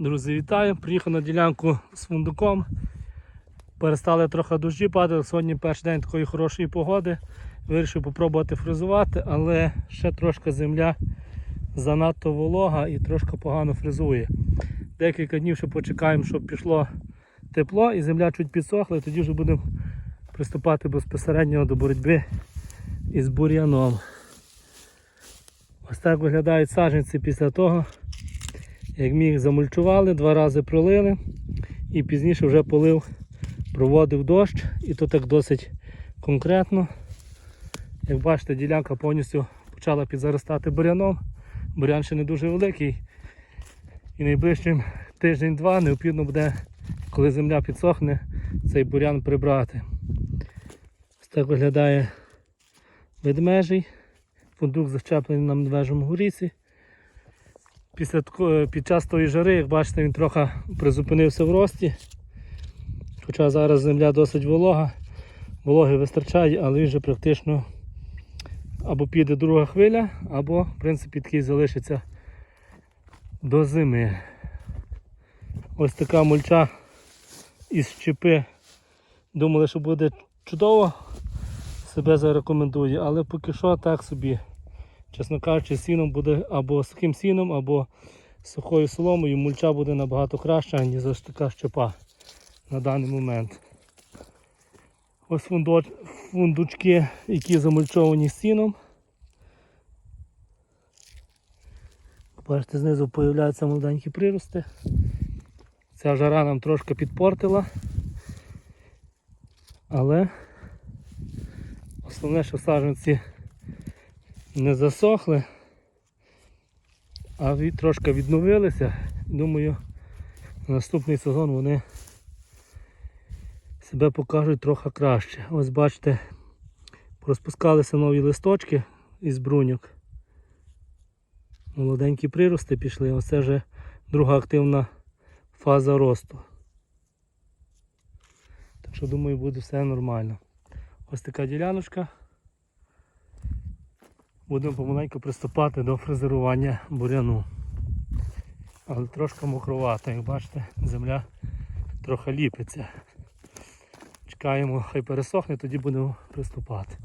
Друзі, вітаю! Приїхав на ділянку з фундуком. Перестали трохи дощі падати. Сьогодні перший день такої хорошої погоди. Вирішив спробувати фрезувати, але ще трошки земля занадто волога і трошки погано фрезує. Декілька днів ще почекаємо, щоб пішло тепло і земля чуть підсохла, і тоді вже будемо приступати безпосередньо до боротьби із бур'яном. Ось так виглядають саджанці після того, як їх замульчували, два рази пролили і пізніше вже полив, проводив дощ і то так досить конкретно. Як бачите, ділянка повністю почала підзаростати буряном. Бурян ще не дуже великий. І найближчим тиждень-два необхідно буде, коли земля підсохне, цей бурян прибрати. Ось так виглядає ведмежий. Фундук зачеплений на медвежому горіці. Після під час тої жари, як бачите, він трохи призупинився в рості. Хоча зараз земля досить волога, вологи вистачає, але він вже практично або піде друга хвиля, або в принципі такий залишиться до зими. Ось така мульча із щепи. Думали, що буде чудово, себе зарекомендує, але поки що так собі. Чесно кажучи, сіном буде або сухим сіном, або сухою соломою. Мульча буде набагато краща, ніж ось така щепа на даний момент. Ось фундоч- фундучки, які замульчовані сіном. Бачите, знизу з'являються молоденькі прирости. Ця жара нам трошки підпортила. Але основне, що саджанці не засохли, а трошки відновилися. Думаю, на наступний сезон вони себе покажуть трохи краще. Ось бачите, розпускалися нові листочки із бруньок. Молоденькі прирости пішли, оце вже друга активна фаза росту. Так що думаю буде все нормально. Ось така діляночка. Будемо помаленьку приступати до фрезерування буряну. Але трошки мокровато, як бачите, земля трохи ліпиться. Чекаємо, хай пересохне, тоді будемо приступати.